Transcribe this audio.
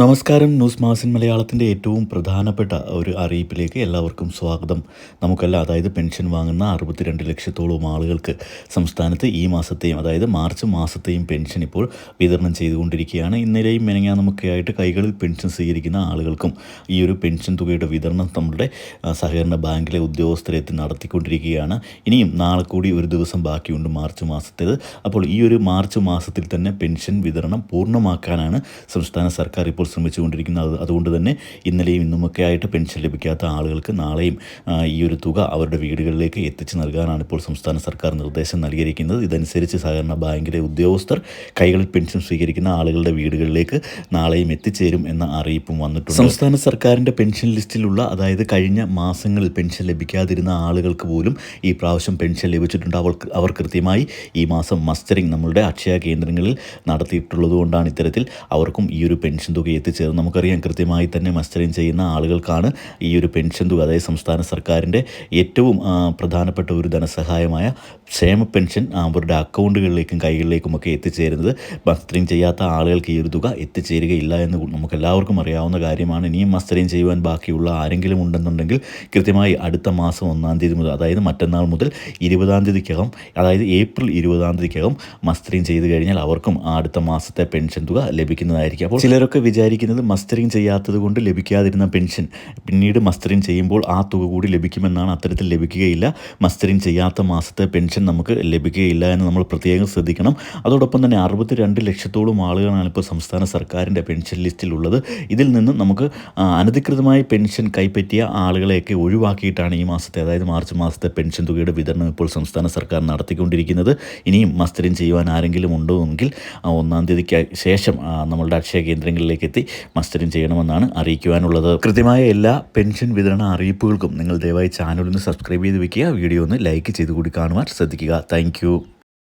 നമസ്കാരം ന്യൂസ് മാസിൻ മലയാളത്തിന്റെ ഏറ്റവും പ്രധാനപ്പെട്ട ഒരു അറിയിപ്പിലേക്ക് എല്ലാവർക്കും സ്വാഗതം. നമുക്കല്ല അതായത് പെൻഷൻ വാങ്ങുന്ന അറുപത്തിരണ്ട് ലക്ഷത്തോളം ആളുകൾക്ക് സംസ്ഥാനത്ത് ഈ മാസത്തെയും അതായത് മാർച്ച് മാസത്തെയും പെൻഷൻ ഇപ്പോൾ വിതരണം ചെയ്തുകൊണ്ടിരിക്കുകയാണ്. ഇന്നലെയും മെനങ്ങാ നമുക്കായിട്ട് കൈകളിൽ പെൻഷൻ സ്വീകരിക്കുന്ന ആളുകൾക്കും ഈ ഒരു പെൻഷൻ തുകയുടെ വിതരണം നമ്മുടെ സഹകരണ ബാങ്കിലെ ഉദ്യോഗസ്ഥരെത്തി നടത്തിക്കൊണ്ടിരിക്കുകയാണ്. ഇനിയും നാളെ കൂടി ഒരു ദിവസം ബാക്കിയുണ്ട് മാർച്ച് മാസത്തേത്. അപ്പോൾ ഈ ഒരു മാർച്ച് മാസത്തിൽ തന്നെ പെൻഷൻ വിതരണം പൂർണമാക്കാനാണ് സംസ്ഥാന സർക്കാർ ഇപ്പോൾ ശ്രമിച്ചുകൊണ്ടിരിക്കുന്നത് അതുകൊണ്ട് തന്നെ ഇന്നലെയും ഇന്നുമൊക്കെ ആയിട്ട് പെൻഷൻ ലഭിക്കാത്ത ആളുകൾക്ക് നാളെയും ഈ ഒരു തുക അവരുടെ വീടുകളിലേക്ക് എത്തിച്ചു നൽകാനാണ് ഇപ്പോൾ സംസ്ഥാന സർക്കാർ നിർദ്ദേശം നൽകിയിരിക്കുന്നത്. ഇതനുസരിച്ച് സഹകരണ ബാങ്കിലെ ഉദ്യോഗസ്ഥർ കൈകളിൽ പെൻഷൻ സ്വീകരിക്കുന്ന ആളുകളുടെ വീടുകളിലേക്ക് നാളെയും എത്തിച്ചേരും എന്ന അറിയിപ്പും വന്നിട്ടുണ്ട്. സംസ്ഥാന സർക്കാരിന്റെ പെൻഷൻ ലിസ്റ്റിലുള്ള അതായത് കഴിഞ്ഞ മാസങ്ങളിൽ പെൻഷൻ ലഭിക്കാതിരുന്ന ആളുകൾക്ക് പോലും ഈ പ്രാവശ്യം പെൻഷൻ ലഭിച്ചിട്ടുണ്ട്. അവർ കൃത്യമായി ഈ മാസം മസ്റ്ററിംഗ് നമ്മളുടെ അക്ഷയ കേന്ദ്രങ്ങളിൽ നടത്തിയിട്ടുള്ളത് കൊണ്ടാണ് ഇത്തരത്തിൽ അവർക്കും ഈ ഒരു പെൻഷൻ തുക എത്തിച്ചേർന്ന് നമുക്കറിയാം കൃത്യമായി തന്നെ മസ്റ്ററിങ് ചെയ്യുന്ന ആളുകൾക്കാണ് ഈ ഒരു പെൻഷൻ തുക. അതായത് സംസ്ഥാന സർക്കാരിന്റെ ഏറ്റവും പ്രധാനപ്പെട്ട ഒരു ധനസഹായമായ ക്ഷേമ പെൻഷൻ അവരുടെ അക്കൗണ്ടുകളിലേക്കും കൈകളിലേക്കും ഒക്കെ എത്തിച്ചേരുന്നത്. മസ്റ്ററിങ് ചെയ്യാത്ത ആളുകൾക്ക് ഈ ഒരു തുക എത്തിച്ചേരുകയില്ല എന്ന് നമുക്ക് എല്ലാവർക്കും അറിയാവുന്ന കാര്യമാണ്. ഇനിയും മസ്റ്ററിങ് ചെയ്യുവാൻ ബാക്കിയുള്ള ആരെങ്കിലും ഉണ്ടെന്നുണ്ടെങ്കിൽ കൃത്യമായി അടുത്ത മാസം ഒന്നാം തീയതി മുതൽ അതായത് മറ്റന്നാൾ മുതൽ ഇരുപതാം തീയതിക്കകം അതായത് ഏപ്രിൽ ഇരുപതാം തീയതിക്കകം മസ്റ്ററിങ് ചെയ്ത് കഴിഞ്ഞാൽ അവർക്കും അടുത്ത മാസത്തെ പെൻഷൻ തുക ലഭിക്കുന്നതായിരിക്കും. അപ്പോൾ ചിലരൊക്കെ വിചാരിക്കുന്നത് മസ്റ്ററിങ് ചെയ്യാത്തത് കൊണ്ട് ലഭിക്കാതിരുന്ന പെൻഷൻ പിന്നീട് മസ്റ്ററിങ് ചെയ്യുമ്പോൾ ആ തുക കൂടി ലഭിക്കുമെന്നാണ് അത്തരത്തിൽ ലഭിക്കുകയില്ല. മസ്റ്ററിങ് ചെയ്യാത്ത മാസത്തെ പെൻഷൻ നമുക്ക് ലഭിക്കുകയില്ല എന്ന് നമ്മൾ പ്രത്യേകം ശ്രദ്ധിക്കണം. അതോടൊപ്പം തന്നെ അറുപത്തി രണ്ട് ലക്ഷത്തോളം ആളുകളാണ് ഇപ്പോൾ സംസ്ഥാന സർക്കാരിന്റെ പെൻഷൻ ലിസ്റ്റിലുള്ളത് ഇതിൽ നിന്ന് നമുക്ക് അനധികൃതമായി പെൻഷൻ കൈപ്പറ്റിയ ആളുകളെയൊക്കെ ഒഴിവാക്കിയിട്ടാണ് ഈ മാസത്തെ അതായത് മാർച്ച് മാസത്തെ പെൻഷൻ തുകയുടെ വിതരണം ഇപ്പോൾ സംസ്ഥാന സർക്കാർ നടത്തിക്കൊണ്ടിരിക്കുന്നത്. ഇനിയും മസ്റ്ററിങ് ചെയ്യുവാൻ ആരെങ്കിലും ഉണ്ടോ എങ്കിൽ ഒന്നാം തീയതിക്ക് ശേഷം നമ്മളുടെ അക്ഷയ കേന്ദ്രങ്ങളിലേക്ക് എത്തി മസ്റ്ററിംഗ് ചെയ്യണമെന്നാണ് അറിയിക്കുവാനുള്ളത്. കൃത്യമായ എല്ലാ പെൻഷൻ വിതരണ അറിയിപ്പുകൾക്കും നിങ്ങൾ ദയവായി ചാനലിന് സബ്സ്ക്രൈബ് ചെയ്ത് വെക്കുക. വീഡിയോ ഒന്ന് ലൈക്ക് ചെയ്ത് കൂടി കാണുവാൻ ശ്രദ്ധിക്കുക. താങ്ക്